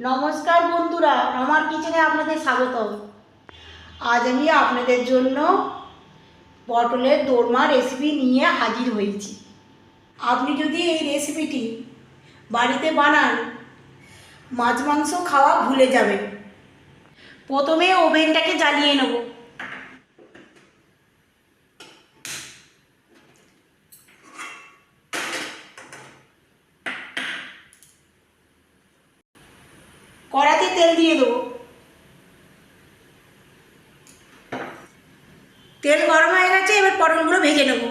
নমস্কার বন্ধুরা, আমার কিচেনে আপনাদের স্বাগত আজ আমি আপনাদের জন্য পটলের দোরমা রেসিপি নিয়ে হাজির হয়েছি। আপনি যদি এই রেসিপিটি বাড়িতে বানান, মাছ মাংস খাওয়া ভুলে যাবেন। প্রথমে ওভেনটাকে জ্বালিয়ে নেব। কড়াতে তেল দিয়ে দেবো। তেল গরম হয়ে গেছে এবার পটলগুলো ভেজে নেব।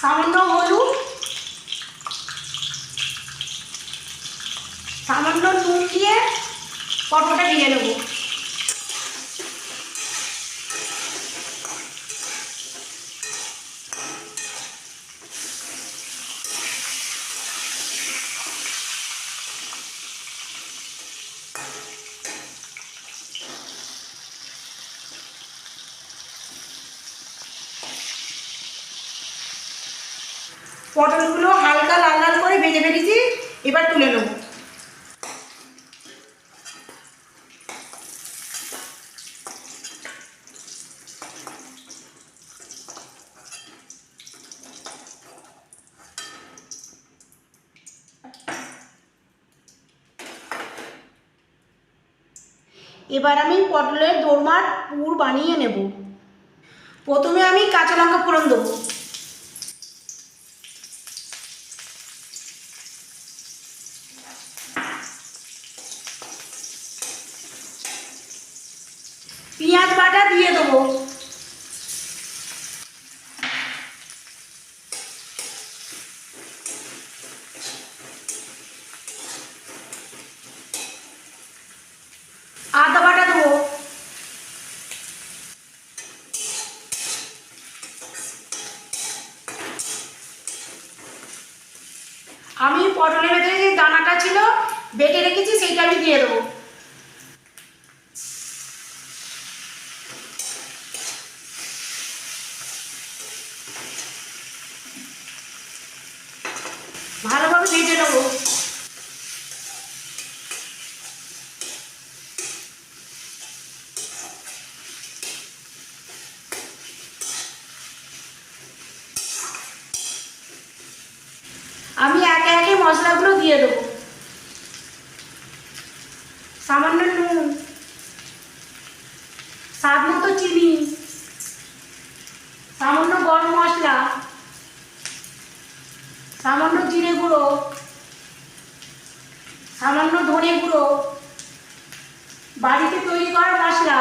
সামান্য হলুদ সামান্য নুন দিয়ে পটলটা ভেজে নেব পটলগুলো হালকা লাল লাল করে ভেজে ফেলেছি, এবার তুলে নেব। এবার আমি পটলের দোরমার পুর বানিয়ে নেব। প্রথমে আমি কাঁচা লঙ্কা ফোড়ন দেবো। পেঁয়াজ বাটা দিয়ে দেবো। আদা বাটা দেবো। আমি পটলের ভেতরে যে দানাটা ছিল, বেটে রেখেছি, সেইটা আমি দিয়ে দেবো। ভালোভাবে ভেজে নেব। আমি একে একে মশলাগুলো দিয়ে দেবো। সামান্য নুন, স্বাদ মতো চিনি, সামান্য গরম মশলা। সামান্য জিরে গুঁড়ো, সামান্য ধনে গুঁড়ো, বাড়িতে তৈরি করা মশলা,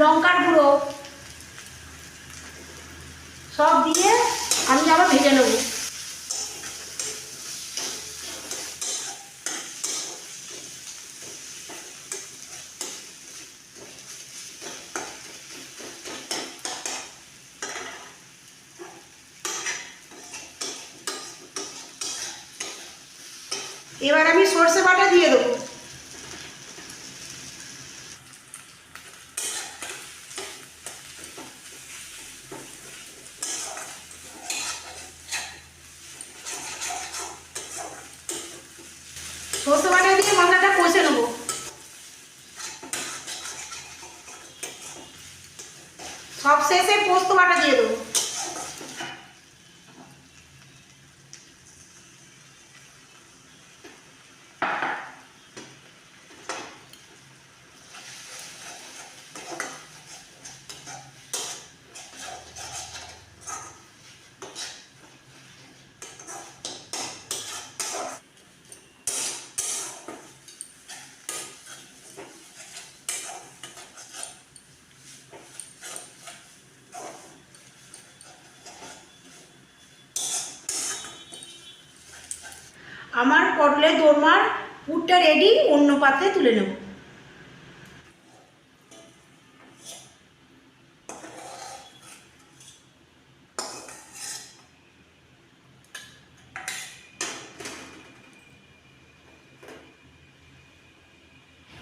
লঙ্কার গুঁড়ো, সব দিয়ে আমি আবার ভেজে নেব এবার আমি সর্ষে বাটা দিয়ে দেবো সর্ষে বাটা দিয়ে মশলাটা কষে নেব সব শেষে দিয়ে দেবো। আমার পটলের দোরমার পুরটা রেডি অন্য পাত্রে তুলে নেব।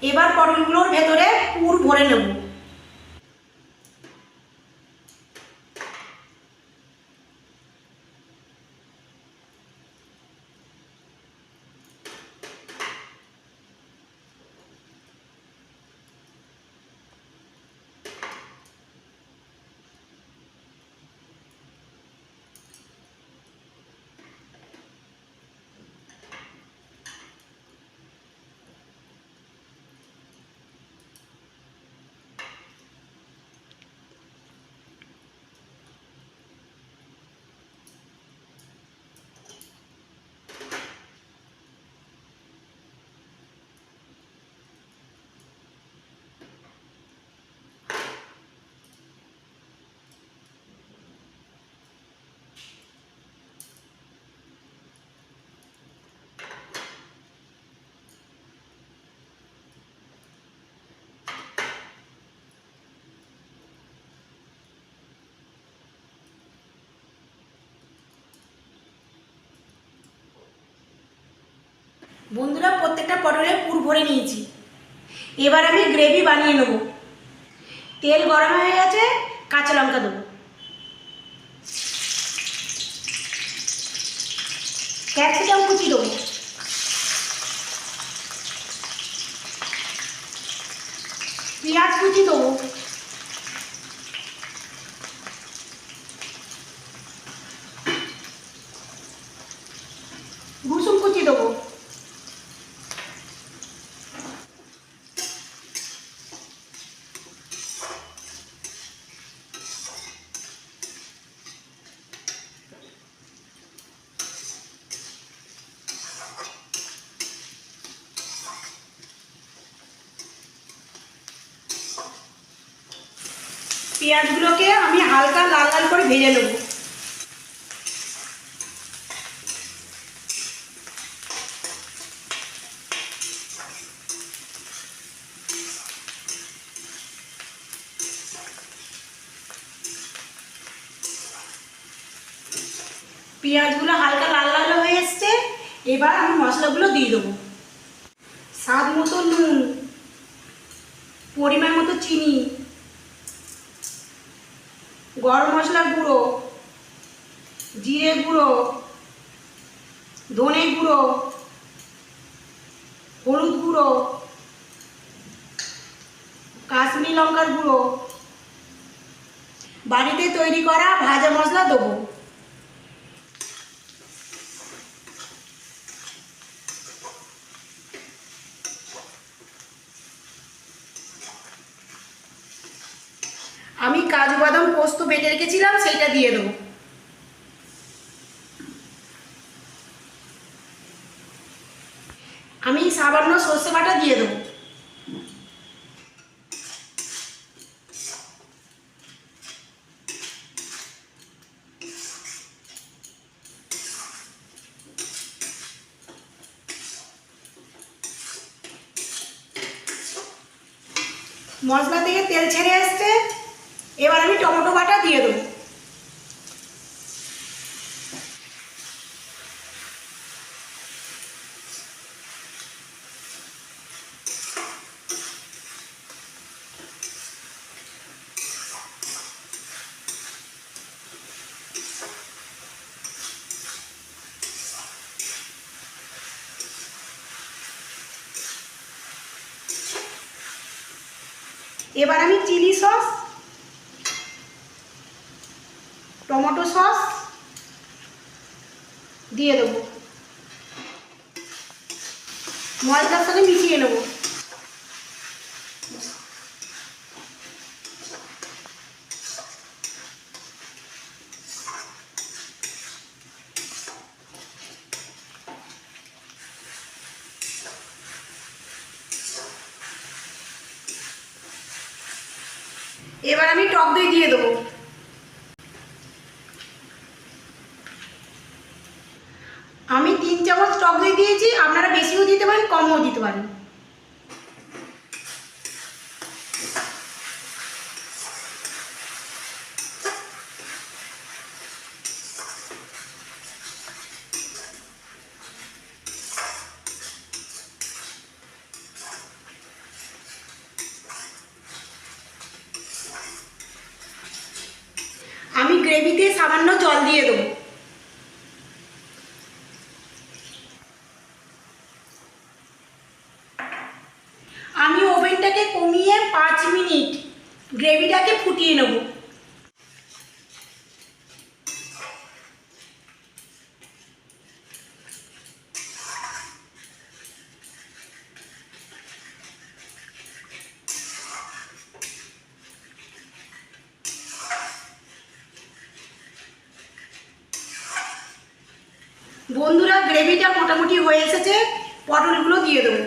এবার পটলগুলোর ভেতরে পুর ভরে নেব। বন্ধুরা, প্রত্যেকটা পটলে পুর ভরে নিয়েছি। এবার আমি গ্রেভি বানিয়ে নেব। তেল গরম হয়ে গেছে, কাঁচা লঙ্কা দেবো। ক্যাপসিকাম কুচি দেবো। পেঁয়াজ কুচি দেবো রসুন কুচি দেবো পেঁয়াজগুলোকে আমি হালকা লাল লাল করে ভেজে নেব। পেঁয়াজগুলো হালকা লাল লাল হয়ে এসছে, এবার আমি মশলাগুলো দিয়ে দেবো। স্বাদ মতো নুন, পরিমাণ মতো চিনি গরম মশলা গুঁড়ো জিরে গুঁড়ো, ধনে গুঁড়ো, হলুদ গুঁড়ো, কাশ্মীর লঙ্কার গুঁড়ো। বাড়িতে তৈরি করা ভাজা মশলা দেবো আমি কাজু বাদাম পোস্ত বেটে রেখেছিলাম, সেইটা দিয়ে দেবো। আমি সামান্য সর্ষে বাটা দিয়ে দেবো। মশলা থেকে তেল ছেড়ে আসছে। এবার আমি টমেটো বাটা দিয়ে দেবো। এবার আমি চিলি সস টমেটো সস দিয়ে দেবো। মশলার সাথে মিশিয়ে নেব। এবার আমি টক দই দিয়ে দেবো। টকরি দিয়েছি, আপনারা বেশিও দিতে পারেন, কমও দিতে পারেন। আমি গ্রেভিতে সামান্য জল দিয়ে দেবো। ওভেনটাকে কমিয়ে পাঁচ মিনিট গ্রেভিটাকে ফুটিয়ে নেব। বন্ধুরা, গ্রেভিটা মোটামুটি হয়ে এসেছে। পটলগুলো দিয়ে দেবো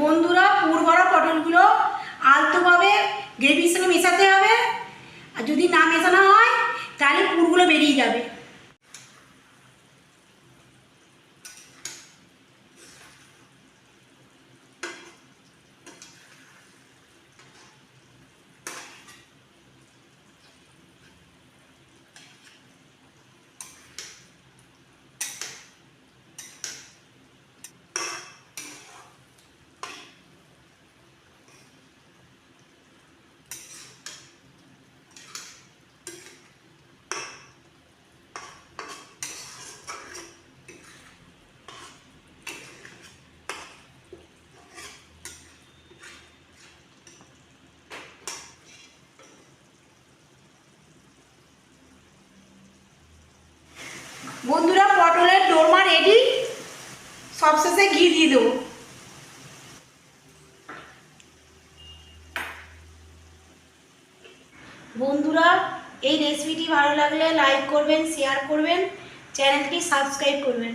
বন্ধুরা পুরভরা পটলগুলো আলতোভাবে গ্রেভির সঙ্গে মেশাতে হবে। আর যদি না মেশানো হয় তাহলে পুরগুলো বেরিয়ে যাবে বন্ধুরা পটলের দোরমা রেডি সবশেষে ঘি দিয়ে দেবো। বন্ধুরা, এই রেসিপিটি ভালো লাগলে লাইক করবেন শেয়ার করবেন চ্যানেলটি সাবস্ক্রাইব করবেন।